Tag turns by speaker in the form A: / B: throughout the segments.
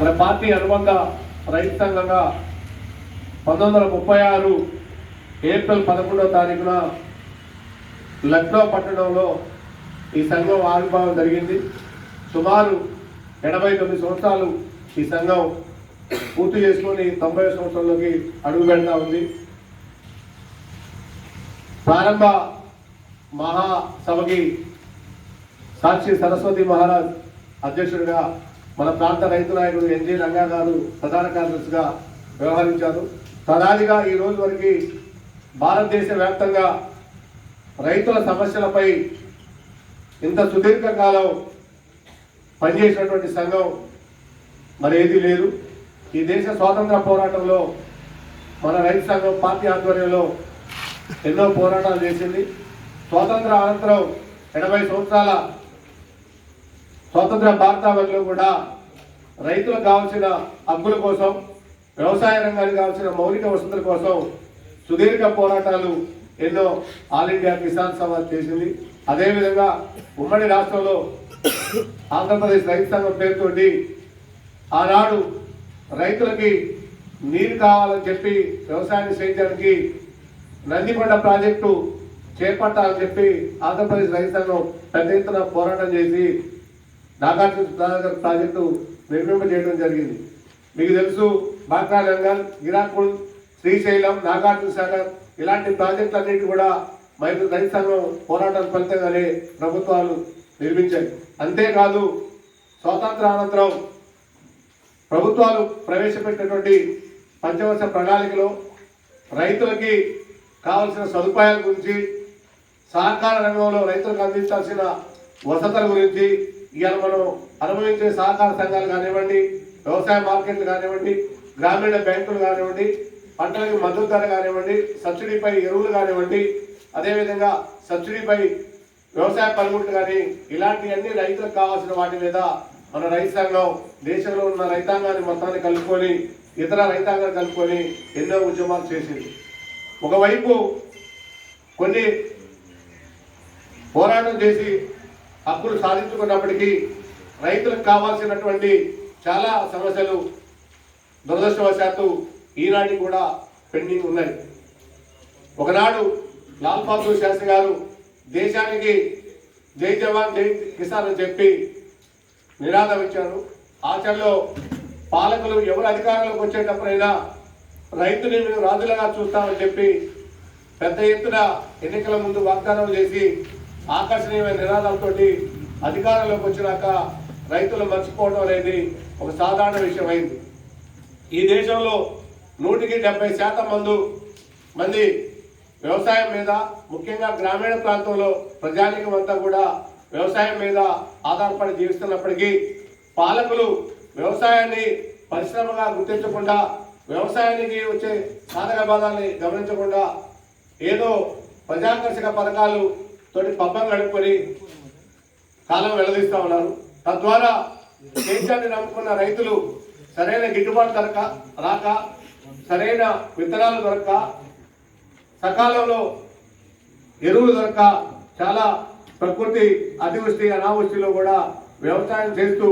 A: మన పార్టీ అనుబంధ రైతు సంఘంగా పంతొమ్మిది వందల ముప్పై ఆరు ఏప్రిల్ పదకొండవ తారీఖున లక్నో పట్టణంలో ఈ సంఘం ఆవిర్భావం జరిగింది. సుమారు ఎనభై తొమ్మిది సంవత్సరాలు ఈ సంఘం పూర్తి చేసుకొని తొంభై సంవత్సరంలోకి అడుగు పెడతా ఉంది. ప్రారంభ మహాసభకి సాక్షి సరస్వతి మహారాజ్ అధ్యక్షుడిగా మన ప్రాంత రైతు నాయకుడు ఎన్జి రంగా గారు ప్రధాన కార్యదర్శిగా వ్యవహరించారు. ప్రధానిగా ఈ రోజు వరకు భారతదేశ వ్యాప్తంగా రైతుల సమస్యలపై ఇంత సుదీర్ఘకాలం పనిచేసినటువంటి సంఘం మరి ఏది లేదు. ఈ దేశ స్వాతంత్ర పోరాటంలో మన రైతు సంఘం పార్టీ ఆధ్వర్యంలో ఎన్నో పోరాటాలు చేసింది. స్వాతంత్ర అనంతరం ఎనభై సంవత్సరాల స్వతంత్ర భారతావళిలో కూడా రైతులకు కావాల్సిన హక్కుల కోసం వ్యవసాయ రంగానికి కావాల్సిన మౌలిక వసతుల కోసం సుదీర్ఘ పోరాటాలు ఎన్నో ఆల్ ఇండియా కిసాన్ సభ చేసింది. అదేవిధంగా ఉమ్మడి రాష్ట్రంలో ఆంధ్రప్రదేశ్ రైతు సంఘం పేరుతోటి ఆనాడు రైతులకి నీరు కావాలని చెప్పి వ్యవసాయాన్ని చేయించడానికి నందికొండ ప్రాజెక్టు చేపట్టాలని చెప్పి ఆంధ్రప్రదేశ్ రైతు సంఘం పెద్ద ఎత్తున పోరాటం చేసి నాగార్జున సాగర్ ప్రాజెక్టు నిర్మింపజేయడం జరిగింది. మీకు తెలుసు బాక్రా లంగల్ గిరాకుల్ శ్రీశైలం నాగార్జున సాగర్ ఇలాంటి ప్రాజెక్టులన్నిటి కూడా మైత్రి రైతాంగం పోరాటం ఫలితంగానే ప్రభుత్వాలు నిర్మించాయి. అంతేకాదు స్వాతంత్ర అనంతరం ప్రభుత్వాలు ప్రవేశపెట్టినటువంటి పంచవర్ష ప్రణాళికలో రైతులకి కావలసిన సదుపాయాల గురించి సహకార రంగంలో రైతులకు అందించాల్సిన వసతుల గురించి ఇవాళ మనం అనుభవించే సహకార సంఘాలు కానివ్వండి వ్యవసాయ మార్కెట్లు కానివ్వండి గ్రామీణ బ్యాంకులు కానివ్వండి పంటలకు మద్దతు ధర కానివ్వండి సబ్సిడీపై ఎరువులు కానివ్వండి అదేవిధంగా సబ్సిడీపై వ్యవసాయ పనిముట్లు కానీ ఇలాంటివన్నీ రైతులకు కావాల్సిన వాటి మీద మన రైతాంగం దేశంలో ఉన్న రైతాంగాన్ని మొత్తాన్ని కలుపుకొని ఇతర రైతాంగాన్ని కలుపుకొని ఎన్నో ఉద్యమాలు చేసింది. ఒకవైపు కొన్ని పోరాటం చేసి హక్కులు సాధించుకున్నప్పటికీ రైతులకు కావాల్సినటువంటి చాలా సమస్యలు దురదృష్టవశాత్తు ఈనాటి కూడా పెండింగ్ ఉన్నాయి. ఒకనాడు లాల్ బహదూర్ శాస్త్రి గారు దేశానికి జై జవాన్ జై కిసాన్ అని చెప్పి నినాదం ఇచ్చారు. ఆచరణలో పాలకులు ఎవరు అధికారంలోకి వచ్చేటప్పుడైనా రైతుని రాజులుగా చూస్తామని చెప్పి పెద్ద ఎత్తున ఎన్నికల ముందు వాగ్దానం చేసి ఆకర్షణీయమైన నినాదాలతోటి అధికారంలోకి వచ్చినాక రైతులు మర్చిపోవడం అనేది ఒక సాధారణ విషయం అయింది ఈ దేశంలో నూటికి డెబ్బై శాతం మందు మంది వ్యవసాయం మీద ముఖ్యంగా గ్రామీణ ప్రాంతంలో ప్రజానీకం అంతా కూడా వ్యవసాయం మీద ఆధారపడి జీవిస్తున్నప్పటికీ పాలకులు వ్యవసాయాన్ని పరిశ్రమగా గుర్తించకుండా వ్యవసాయానికి వచ్చే సాధక బాధాన్ని గమనించకుండా ఏదో ప్రజాకర్షక పథకాలు తోటి పబ్బం గడుపుకొని కాలం వెల్లదీస్తా ఉన్నారు. తద్వారా దేశాన్ని నమ్ముకున్న రైతులు సరైన గిట్టుబాటు దొరక రాక సరైన విత్తనాలు దొరక సకాలంలో ఎరువులు దొరక చాలా ప్రకృతి అతివృష్టి అనావృష్టిలో కూడా వ్యవసాయం చేస్తూ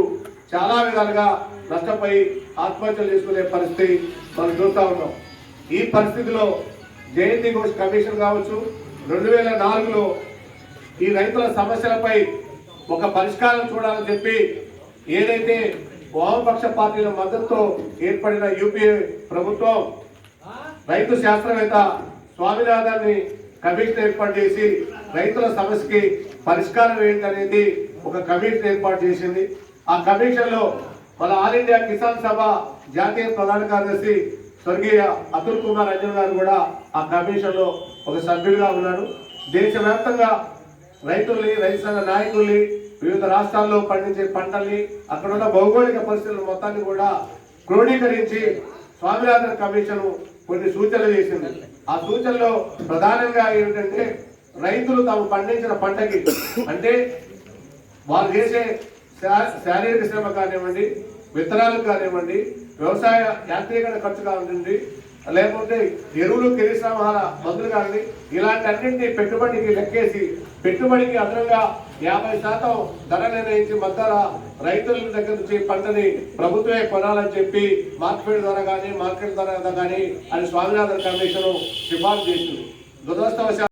A: చాలా విధాలుగా నష్టపోయి ఆత్మహత్యలు చేసుకునే పరిస్థితి మనం చూస్తా ఉన్నాం. ఈ పరిస్థితిలో జయంతి ఘోష్ కమిషన్ కావచ్చు రెండు వేల నాలుగులో ఈ రైతుల సమస్యలపై ఒక పరిష్కారం చూడాలని చెప్పి ఏదైతే వామపక్ష పార్టీల మద్దతుతో ఏర్పడిన యూపీఏ ప్రభుత్వం రైతు శాస్త్రవేత్త స్వామినాథాన్ని కమిషన్ ఏర్పాటు చేసి రైతుల సమస్యకి పరిష్కారం ఏంటనేది ఒక కమిషన్ ఏర్పాటు చేసింది. ఆ కమిషన్లో మన ఆల్ ఇండియా కిసాన్ సభ జాతీయ ప్రధాన కార్యదర్శి స్వర్గీయ అతుల్ కుమార్ అంజన్ గారు కూడా ఆ కమిషన్లో ఒక సభ్యుడిగా ఉన్నారు. దేశవ్యాప్తంగా రైతుల్ని రైతు సంఘ నాయకుల్ని వివిధ రాష్ట్రాల్లో పండించే పంటల్ని అక్కడ ఉన్న భౌగోళిక పరిస్థితుల మొత్తాన్ని కూడా క్రోడీకరించి స్వామినాథన్ కమిషన్ కొన్ని సూచనలు చేసింది. ఆ సూచనలో ప్రధానంగా ఏమిటంటే రైతులు తాము పండించిన పంటకి అంటే వారు చేసే శా- శారీరక శ్రమ కానివ్వండి విత్తనాలు కానివ్వండి వ్యవసాయ యాంత్రీకరణ ఖర్చు కానివ్వండి లేకపోతే ఎరువులు కిరిశ్రమాల మందులు కానివ్వండి ఇలాంటి అన్నింటినీ పెట్టుబడికి లెక్కేసి పెట్టుబడికి అదనంగా యాభై శాతం ధర నిర్ణయించి మద్దర రైతుల దగ్గర నుంచి పంటని ప్రభుత్వమే కొనాలని చెప్పి మార్కెట్ ధర కానీ మార్కెట్ ధర కానీ అని స్వామినాథన్ కమిషన్ సిఫార్సు చేసింది. దురదృష్టవశాత్తు